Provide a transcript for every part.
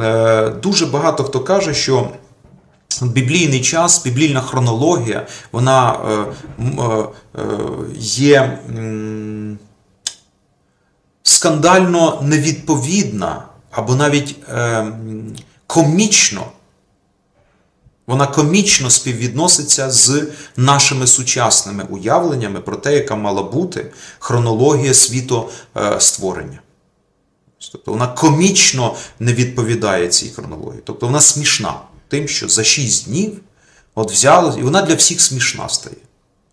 е, дуже багато хто каже, що біблійний час, біблійна хронологія, вона е, е, є скандально невідповідна або навіть комічно. Вона комічно співвідноситься з нашими сучасними уявленнями про те, яка мала бути хронологія світостворення. Тобто вона комічно не відповідає цій хронології. Тобто вона смішна тим, що за 6 днів от взяло, і вона для всіх смішна стає.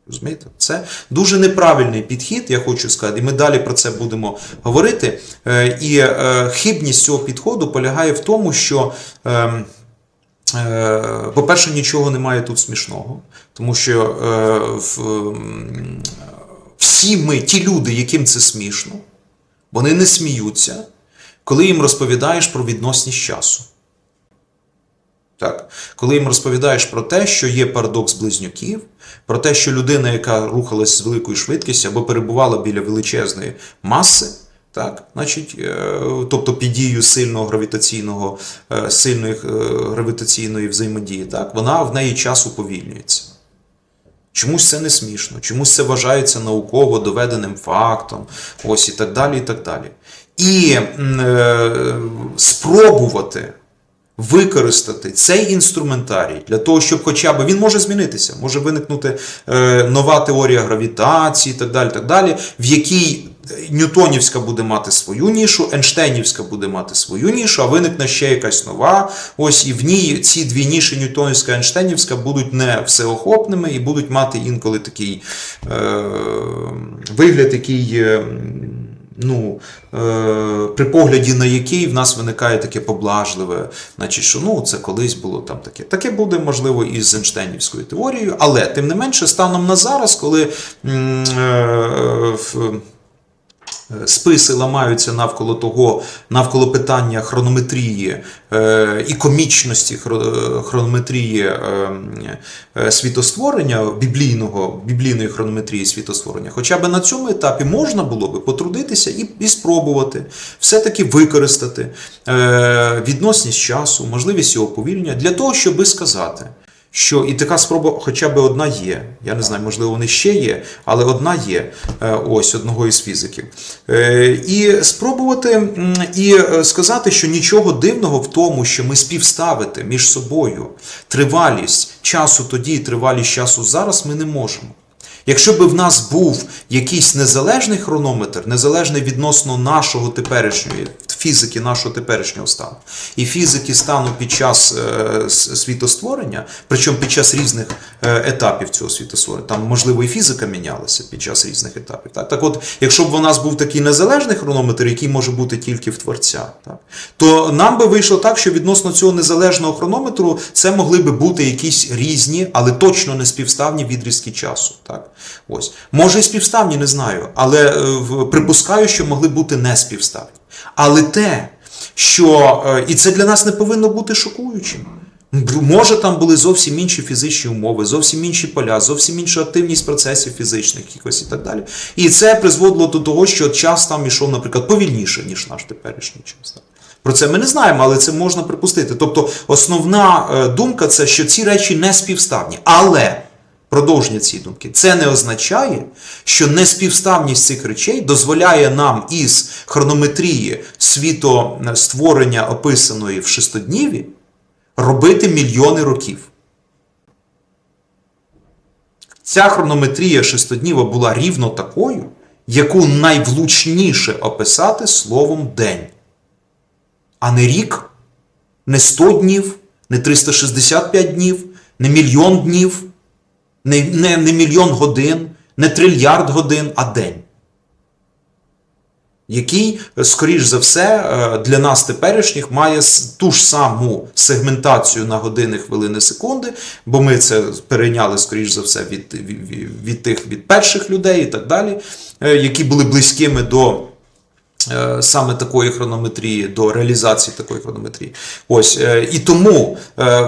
Розумієте? Це дуже неправильний підхід, я хочу сказати, і ми далі про це будемо говорити. Е, І е, хибність цього підходу полягає в тому, що. ем, Е, По-перше, нічого немає тут смішного, тому що всі ми, ті люди, яким це смішно, вони не сміються, коли їм розповідаєш про відносність часу. Так? Коли їм розповідаєш про те, що є парадокс близнюків, про те, що людина, яка рухалась з великою швидкістю або перебувала біля величезної маси, так, значить, е, тобто під дією сильного гравітаційного, е, сильної е, гравітаційної взаємодії, так, вона в неї час уповільнюється. Чомусь це не смішно, чомусь це вважається науково доведеним фактом, ось і так далі. І так далі. І е, спробувати використати цей інструментарій для того, щоб хоча б він може змінитися, може виникнути е, нова теорія гравітації, так далі, так далі, в якій Ньютонівська буде мати свою нішу, Ейнштейнівська буде мати свою нішу, а виникне ще якась нова. Ось і в ній ці дві ніші Ньютонівська і Ейнштейнівська будуть не всеохопними і будуть мати інколи такий е, вигляд, який. Ну, е, при погляді на який в нас виникає таке поблажливе, значить, що ну, це колись було там таке. Таке буде, можливо, і з Ейнштейнівською теорією, але тим не менше, станом на зараз, коли е, списи ламаються навколо того, навколо питання хронометрії е, і комічності хро- хронометрії е, е, світостворення, біблійного, біблійної хронометрії світостворення. Хоча б на цьому етапі можна було би потрудитися і, і спробувати все-таки використати е, відносність часу, можливість його повільнення для того, щоби сказати. Що і така спроба хоча б одна є. Я не знаю, можливо, вони ще є, але одна є е, ось одного із фізиків. Е, І спробувати і е, сказати, що нічого дивного в тому, що ми співставити між собою тривалість часу тоді і тривалість часу зараз, ми не можемо. Якщо б в нас був якийсь незалежний хронометр, незалежний відносно нашого теперішньої фізики, нашого теперішнього стану, і фізики стану під час е, світостворення, причому під час різних е, етапів цього світостворення, там можливо і фізика мінялася під час різних етапів. Так, так от, якщо б у нас був такий незалежний хронометр, який може бути тільки в творця, так, то нам би вийшло так, що відносно цього незалежного хронометру це могли би бути якісь різні, але точно не співставні відрізки часу. Так? Ось. Може і співставні, не знаю, але е, припускаю, що могли бути не співставні. Але те, що е, і це для нас не повинно бути шокуючим. Може, там були зовсім інші фізичні умови, зовсім інші поля, зовсім інша активність процесів фізичних якихось і так далі. І це призводило до того, що час там ішов, наприклад, повільніше, ніж наш теперішній час. Про це ми не знаємо, але це можна припустити. Тобто, основна е, думка це, що ці речі не співставні. Але продовження цієї думки, це не означає, що неспівставність цих речей дозволяє нам із хронометрії світостворення, описаної в шестодніві, робити мільйони років. Ця хронометрія шестодніва була рівно такою, яку найвлучніше описати словом день, а не рік, не 100 днів, не 365 днів, не мільйон днів, не, не, не мільйон годин, не трильярд годин, а день. Який, скоріш за все, е, для нас теперішніх має ту ж саму сегментацію на години, хвилини, секунди, бо ми це перейняли, скоріш за все, від, від, від тих від перших людей і так далі, е, які були близькими до е, саме такої хронометрії, до реалізації такої хронометрії. Ось, і тому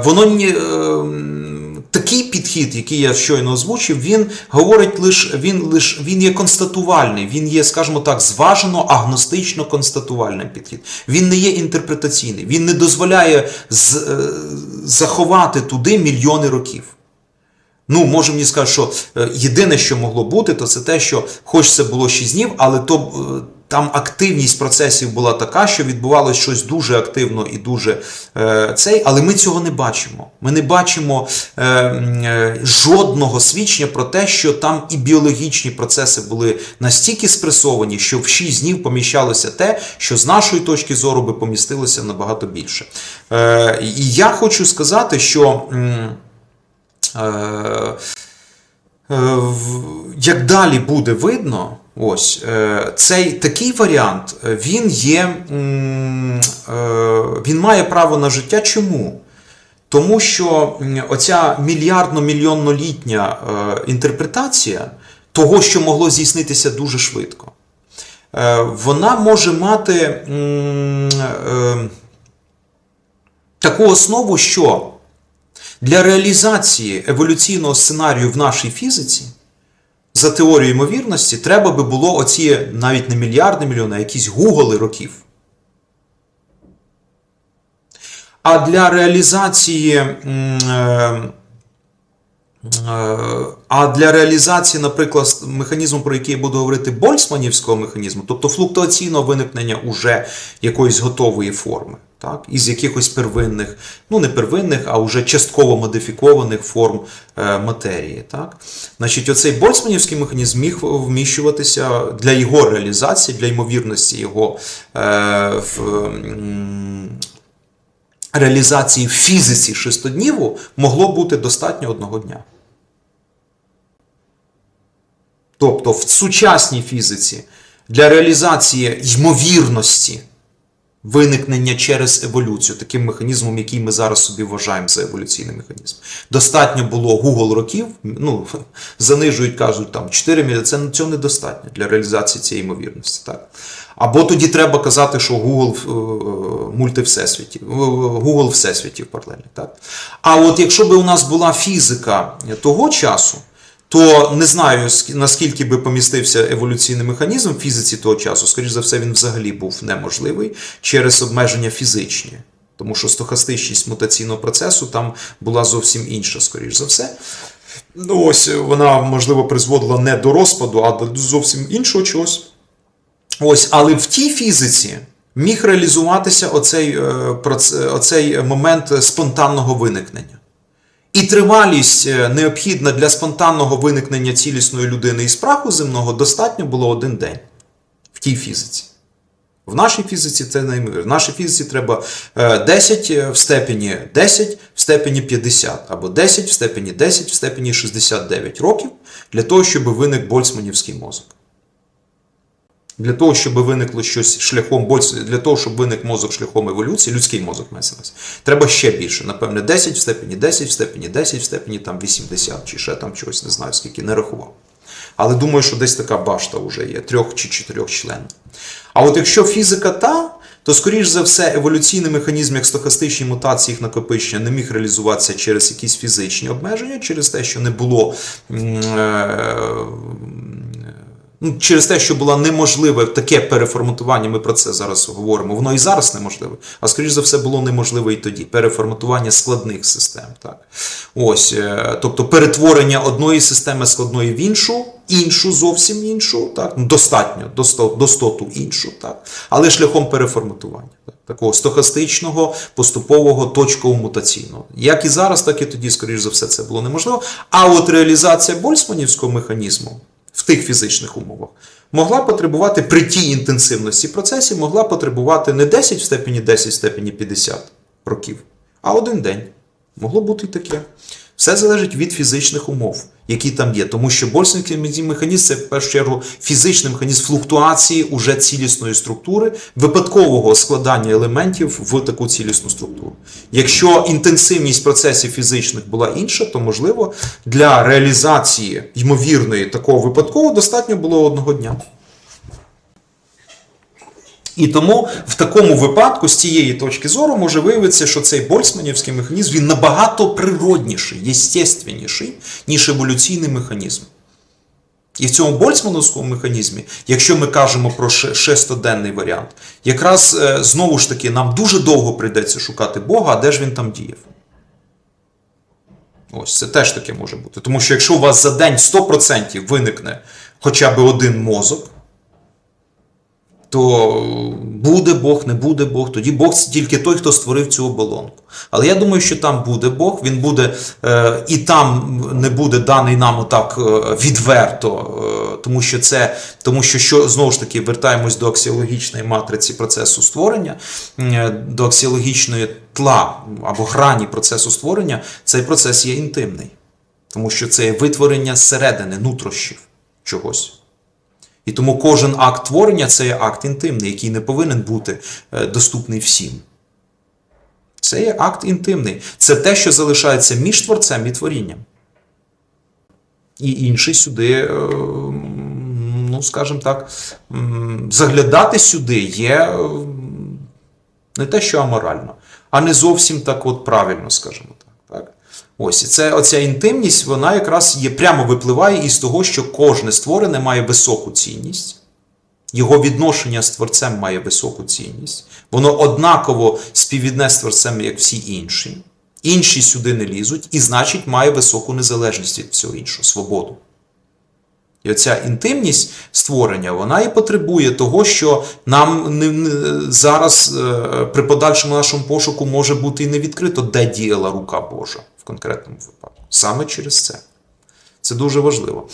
воно такий підхід, який я щойно озвучив, він говорить лише він лиш він є констатувальний, він є, скажімо так, зважено агностично констатувальним підхід. Він не є інтерпретаційний, він не дозволяє з, е, заховати туди мільйони років. Ну, може мені сказати, що е, єдине, що могло бути, то це те, що хоч це було 6 днів, але то е, там активність процесів була така, що відбувалося щось дуже активно і дуже е, цей, але ми цього не бачимо. Ми не бачимо е, е, жодного свідчення про те, що там і біологічні процеси були настільки спресовані, що в 6 днів поміщалося те, що з нашої точки зору би помістилося набагато більше. Е, і я хочу сказати, що. Е, е, як далі буде видно, ось е, цей такий варіант е, він є, е, він має право на життя. Чому? Тому що оця мільярдно-мільйоннолітня інтерпретація того, що могло здійснитися дуже швидко, вона може мати таку основу, що для реалізації еволюційного сценарію в нашій фізиці, за теорією ймовірності, треба би було оці навіть не мільярди мільйони, а якісь гуголи років. А для реалізації. Е, А для реалізації, наприклад, механізму, про який я буду говорити, больцманівського механізму, тобто флуктуаційного виникнення уже якоїсь готової форми, так, із якихось первинних, ну не первинних, а вже частково модифікованих форм е, матерії. Так. Значить, оцей больцманівський механізм міг вміщуватися для його реалізації, для ймовірності його е, в. Реалізації в фізиці шестодніву могло бути достатньо одного дня. Тобто в сучасній фізиці для реалізації ймовірності виникнення через еволюцію, таким механізмом, який ми зараз собі вважаємо за еволюційний механізм, достатньо було Google років, ну, занижують, кажуть, там 4 мільйони, це цього недостатньо для реалізації цієї ймовірності. Так? Або тоді треба казати, що Google е, мультивсесвітів, е, Google всесвітів паралельно. Так? А от якщо б у нас була фізика того часу, то не знаю, наскільки би помістився еволюційний механізм в фізиці того часу. Скоріше за все, він взагалі був неможливий через обмеження фізичні. Тому що стохастичність мутаційного процесу там була зовсім інша, скоріш за все. Ну, ось вона, можливо, призводила не до розпаду, а до зовсім іншого чогось. Ось, але в тій фізиці міг реалізуватися оцей, е, оцей момент спонтанного виникнення. І тривалість е, необхідна для спонтанного виникнення цілісної людини із праху земного достатньо було один день в тій фізиці. В нашій фізиці це неймовірно. В нашій фізиці треба е, 10 в степені 10 в степені 50, або 10 в степені 10 в степені 69 років для того, щоб виник больцманівський мозок. Для того, щоб виникло щось шляхом для того, щоб виник мозок шляхом еволюції, людський мозок месилась, треба ще більше. Напевне, 10 в степені 10, в степені 10, в степені там 80 чи ще там чогось, не знаю, скільки не рахував. Але думаю, що десь така башта вже є, трьох чи чотирьох членів. А от якщо фізика та, то скоріш за все еволюційний механізм, як стохастичні мутації їх накопичення, не міг реалізуватися через якісь фізичні обмеження, через те, що не було. е, через те, що було неможливе таке переформатування, ми про це зараз говоримо. Воно і зараз неможливе, а скоріш за все було неможливе і тоді. Переформатування складних систем. Так? Ось, е, тобто перетворення одної системи складної в іншу, іншу зовсім іншу, так? Ну, достатньо, досто- достоту іншу, так? але шляхом переформатування. Так? Такого стохастичного, поступового, точкового мутаційного. Як і зараз, так і тоді, скоріш за все, це було неможливо. А от реалізація больцманівського механізму тих фізичних умовах могла потребувати при тій інтенсивності процесів, могла потребувати не 10 в степені 10 в степені 50 років, а один день. Могло бути і таке. Все залежить від фізичних умов, які там є. Тому що больцманський механізм це в першу чергу фізичний механізм флуктуації уже цілісної структури, випадкового складання елементів в таку цілісну структуру. Якщо інтенсивність процесів фізичних була інша, то можливо для реалізації ймовірної такого випадкового достатньо було одного дня. І тому в такому випадку, з цієї точки зору, може виявитися, що цей больцманівський механізм він набагато природніший, єстественніший, ніж еволюційний механізм. І в цьому больцмановському механізмі, якщо ми кажемо про ше- шестоденний варіант, якраз е, знову ж таки нам дуже довго прийдеться шукати Бога, а де ж він там діяв. Ось це теж таке може бути. Тому що якщо у вас за день 100% виникне хоча б один мозок, то буде Бог, не буде Бог, тоді Бог тільки той, хто створив цю оболонку. Але я думаю, що там буде Бог, він буде е, і там не буде даний нам отак е, відверто, е, тому що це, тому що, що знову ж таки вертаємось до аксіологічної матриці процесу створення, до аксіологічної тла або грані процесу створення, цей процес є інтимний, тому що це є витворення зсередини, нутрощів чогось. І тому кожен акт творення це є акт інтимний, який не повинен бути е, доступний всім. Це є акт інтимний. Це те, що залишається між творцем і творінням. І інший сюди, е, ну, скажімо так, заглядати сюди є е, не те, що аморально, а не зовсім так от правильно, скажімо так. Ось і це оця інтимність, вона якраз є прямо випливає із того, що кожне створене має високу цінність. Його відношення з творцем має високу цінність. Воно однаково співвідне з творцем, як всі інші. Інші сюди не лізуть, і значить має високу незалежність від всього іншого, свободу. І оця інтимність створення, вона і потребує того, що нам не, зараз е, при подальшому нашому пошуку може бути і не відкрито, де діяла рука Божа в конкретному випадку. Саме через це. Це дуже важливо.